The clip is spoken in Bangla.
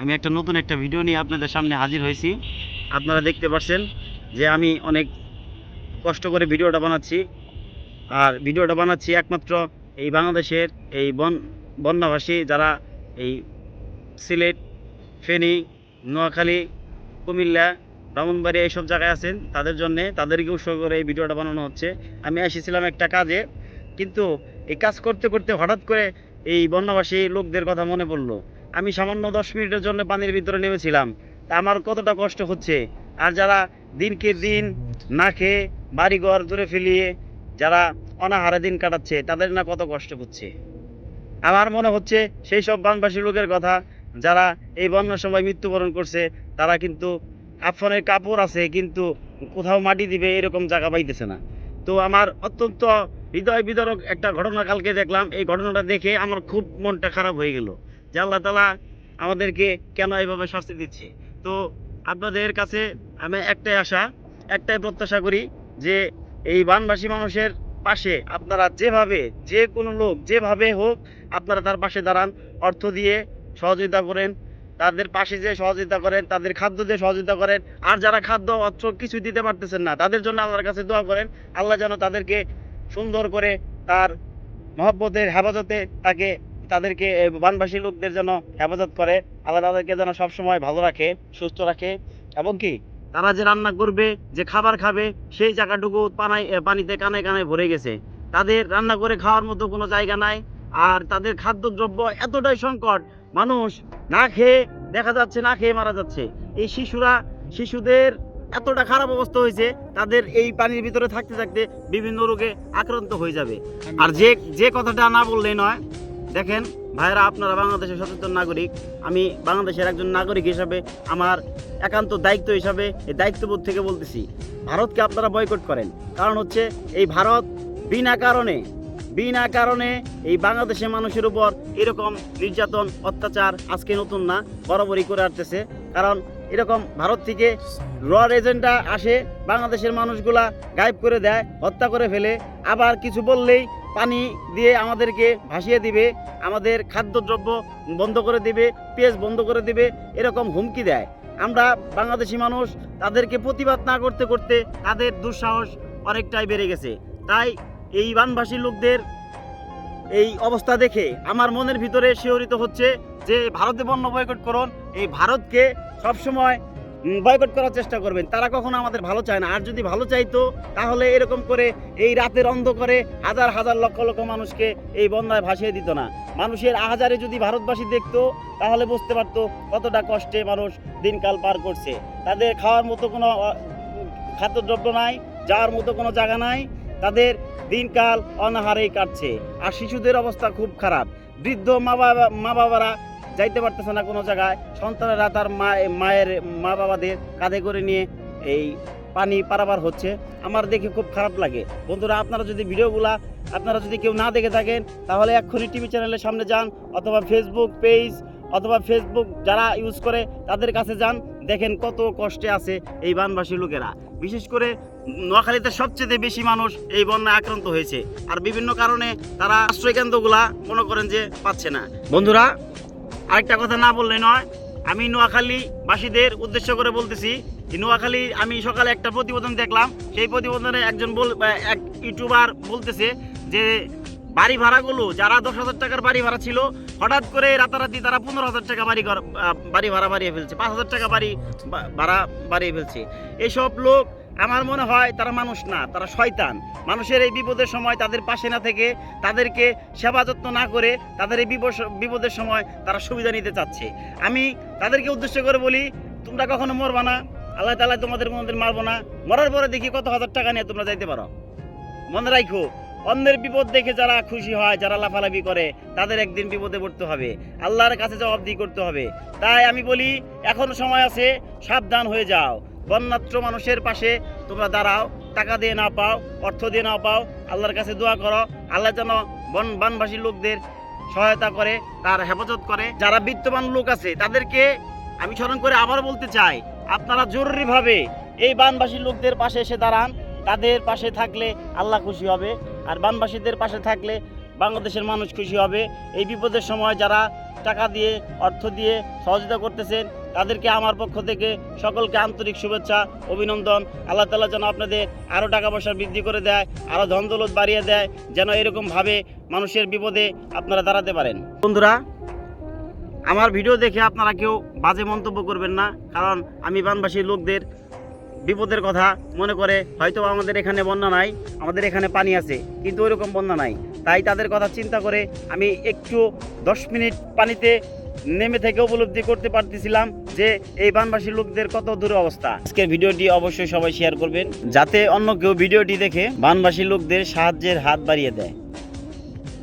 আমি একটা নতুন একটা ভিডিও নিয়ে আপনাদের সামনে হাজির হয়েছি। আপনারা দেখতে পাচ্ছেন যে আমি অনেক কষ্ট করে ভিডিওটা বানাচ্ছি। আর ভিডিওটা বানাচ্ছি একমাত্র এই বাংলাদেশের এই বন বন্যাভাসী যারা এই সিলেট, ফেনী, নোয়াখালী, কুমিল্লা, ব্রাহ্মণবাড়িয়া এইসব জায়গায় আছেন, তাদের জন্যে তাদেরকে উৎসর্গ করে এই ভিডিওটা বানানো হচ্ছে। আমি এসেছিলাম একটা কাজে, কিন্তু এই কাজ করতে করতে হঠাৎ করে এই বন্যাবাসী লোকদের কথা মনে পড়ল। আমি সামান্য দশ মিনিটের জন্য পানির ভিতরে নেমেছিলাম। তা আমার কতটা কষ্ট হচ্ছে? আর যারা দিনকে দিন না খেয়ে বাড়িঘর দূরে ফেলিয়ে যারা অনাহারে দিন কাটাচ্ছে, তাদের না কত কষ্ট হচ্ছে? আমার মনে হচ্ছে সেই সব বানবাসী লোকের কথা, যারা এই বন্যার সময় মৃত্যুবরণ করছে, তারা কিন্তু কাফনের কাপড় আছে, কিন্তু কোথাও মাটি দিবে এরকম জায়গা পাইতেছে না। তো আমার অত্যন্ত হৃদয় বিদারক একটা ঘটনা কালকে দেখলাম। এই ঘটনাটা দেখে আমার খুব মনটা খারাপ হয়ে গেল। যে আল্লাহ তালা আমাদেরকে কেন এইভাবে শাস্তি দিচ্ছে? তো আপনাদের কাছে আমি একটাই আশা, একটাই প্রত্যাশা করি যে এই বানবাসী মানুষের পাশে আপনারা যেভাবে, যে কোনো লোক যেভাবে হোক আপনারা তার পাশে দাঁড়ান, অর্থ দিয়ে সহযোগিতা করেন, তাদের পাশে যে সহযোগিতা করেন, তাদের খাদ্য দিয়ে সহযোগিতা করেন, আর যারা খাদ্য অর্থ কিছু দিতে পারতেছেন না, তাদের জন্য আল্লাহর কাছে দোয়া করেন, আল্লাহ যেন তাদেরকে সুন্দর করে তার মহব্বতের হেফাজতে তাকে তাদেরকে বানবাসী লোকদের যেন হেফাজত করে, আল্লাহ তাদেরকে যেন সবসময় ভালো রাখে, সুস্থ রাখে। এবং কি, তারা যে রান্না করবে, যে খাবার খাবে, সেই জায়গাটুকু পানায় পানিতে কানে কানে ভরে গেছে। তাদের রান্না করে খাওয়ার মতো কোনো জায়গা নাই, আর তাদের খাদ্যদ্রব্য এতটাই সংকট, মানুষ না খেয়ে, দেখা যাচ্ছে না খেয়ে মারা যাচ্ছে। এই শিশুরা, শিশুদের এতটা খারাপ অবস্থা হয়েছে, তাদের এই পানির ভিতরে থাকতে থাকতে বিভিন্ন রোগে আক্রান্ত হয়ে যাবে। আর যে যে কথাটা না বললেই নয় দেখেন, ভাইয়েরা, আপনারা বাংলাদেশের সচেতন নাগরিক। আমি বাংলাদেশের একজন নাগরিক হিসাবে আমার একান্ত দায়িত্ব হিসাবে এই দায়িত্ববোধ থেকে বলতেছি, ভারতকে আপনারা বয়কট করেন। কারণ হচ্ছে, এই ভারত বিনা কারণে বিনা কারণে এই বাংলাদেশের মানুষের উপর এরকম নির্যাতন, অত্যাচার আজকে নতুন না, বরাবরই করে আসতেছে। কারণ এরকম ভারত থেকে র এজেন্টরা আসে, বাংলাদেশের মানুষগুলা গায়েব করে দেয়, হত্যা করে ফেলে। আবার কিছু বললেই পানি দিয়ে আমাদেরকে ভাসিয়ে দিবে, আমাদের খাদ্যদ্রব্য বন্ধ করে দিবে, পেঁয়াজ বন্ধ করে দিবে, এরকম হুমকি দেয়। আমরা বাংলাদেশি মানুষ, তাদেরকে প্রতিবাদ না করতে করতে তাদের দুঃসাহস অনেকটাই বেড়ে গেছে। তাই এই বানভাসী লোকদের এই অবস্থা দেখে আমার মনের ভিতরে শিহরিত হচ্ছে যে, ভারতে বন্য বয়কট করুন, এই ভারতকে সবসময় বয়কট করার চেষ্টা করবেন। তারা কখনো আমাদের ভালো চায় না। আর যদি ভালো চাইতো, তাহলে এরকম করে এই রাতের অন্ধকারে হাজার হাজার লক্ষ লক্ষ মানুষকে এই বন্যায় ভাসিয়ে দিত না। মানুষের আহাজারে যদি ভারতবাসী দেখতো, তাহলে বুঝতে পারতো কতটা কষ্টে মানুষ দিনকাল পার করছে। তাদের খাওয়ার মতো কোনো খাদ্যদ্রব্য নাই, যাওয়ার মতো কোনো জায়গা নাই, তাদের দিনকাল অনাহারেই কাটছে। আর শিশুদের অবস্থা খুব খারাপ। বৃদ্ধ মা বাবা মা বাবারা যাইতে পারতেছে না কোনো জায়গায়। সন্তানেরা তার মা, মায়ের মা বাবাদের কাঁধে করে নিয়ে এই পানি পারাবার হচ্ছে। আমার দেখে খুব খারাপ লাগে। বন্ধুরা, আপনারা যদি ভিডিওগুলা আপনারা যদি কেউ না দেখে থাকেন, তাহলে এক্ষুনি টিভি চ্যানেলের সামনে যান অথবা ফেসবুক পেজ অথবা ফেসবুক যারা ইউজ করে তাদের কাছে যান। দেখেন কত কষ্টে আছে এই বানবাসী লোকেরা। বিশেষ করে নোয়াখালীতে সবচেয়ে বেশি মানুষ এই বন্যায় আক্রান্ত হয়েছে। আর বিভিন্ন কারণে তারা আশ্রয়কেন্দ্রগুলা মনে করেন যে পাচ্ছে না। বন্ধুরা আরেকটা কথা না বললে নয়, আমি নোয়াখালীবাসীদের উদ্দেশ্য করে বলতেছি যে নোয়াখালী আমি সকালে একটা প্রতিবেদন দেখলাম, সেই প্রতিবেদনে একজন বল এক ইউটিউবার বলতেছে যে বাড়ি ভাড়াগুলো, যারা দশ হাজার টাকার বাড়ি ভাড়া ছিল হঠাৎ করে রাতারাতি তারা পনেরো হাজার টাকা বাড়ি বাড়ি ভাড়া বাড়িয়ে ফেলছে। পাঁচ হাজার টাকা বাড়ি ভাড়া বাড়িয়ে ফেলছে। এইসব লোক, আমার মনে হয় তারা মানুষ না, তারা শয়তান। মানুষের এই বিপদের সময় তাদের পাশে না থেকে তাদেরকে সেবা যত্ন না করে তাদের এই বিপদ- বিপদের সময় তারা সুবিধা নিতে চাচ্ছে। আমি তাদেরকে উদ্দেশ্য করে বলি, তোমরা কখনো মরবা না। আল্লাহ তালা তোমাদের কোনোদিন মারবো না। মরার পরে দেখি কত হাজার টাকা নিয়ে তোমরা যাইতে পারো। মনে রাখো অন্যের বিপদ দেখে যারা খুশি হয়, যারা লাফালাফি করে, তাদের একদিন বিপদে পড়তে হবে। আল্লাহর কাছে জবাবদিহি করতে হবে। তাই আমি বলি, এখন সময় আছে, সাবধান হয়ে যাও। বন্যাত্র মানুষের পাশে তোমরা দাঁড়াও, টাকা দিয়ে না পাও, অর্থ দিয়ে না পাও, আল্লাহর কাছে দোয়া করো। আল্লাহ যেন বন বানবাসী লোকদের সহায়তা করে, তার হেফাজত করে। যারা বিত্তবান লোক আছে, তাদেরকে আমি স্মরণ করে আবার বলতে চাই, আপনারা জরুরিভাবে এই বানবাসী লোকদের পাশে এসে দাঁড়ান। তাদের পাশে থাকলে আল্লাহ খুশি হবে। আর বানবাসীদের পাশে থাকলে বাংলাদেশের মানুষ খুশি হবে। এই বিপদের সময় যারা টাকা দিয়ে, অর্থ দিয়ে সহযোগিতা করতেছেন, তাদেরকে আমার পক্ষ থেকে সকলকে আন্তরিক শুভেচ্ছা, অভিনন্দন। আল্লাহ তালা যেন আপনাদের আরও টাকা পয়সা বৃদ্ধি করে দেয়, আরও ধন দৌলত বাড়িয়ে দেয়, যেন এরকমভাবে মানুষের বিপদে আপনারা দাঁড়াতে পারেন। বন্ধুরা, আমার ভিডিও দেখে আপনারা কেউ বাজে মন্তব্য করবেন না, কারণ আমি বানবাসীর লোকদের বিপদের কথা মনে করে হয়তো আমাদের এখানে বন্যা নাই, আমাদের এখানে পানি আছে, কিন্তু ওইরকম বন্যা নাই। তাই তাদের কথা চিন্তা করে আমি একটু দশ মিনিট পানিতে নেমে থেকে উপলব্ধি করতে পারতেছিলাম যে এই বানবাসী লোকদের কত দূর অবস্থা। আজকের ভিডিওটি অবশ্যই সবাই শেয়ার করবেন, যাতে অন্য কেউ ভিডিওটি দেখে বানবাসী লোকদের সাহায্যের হাত বাড়িয়ে দেয়।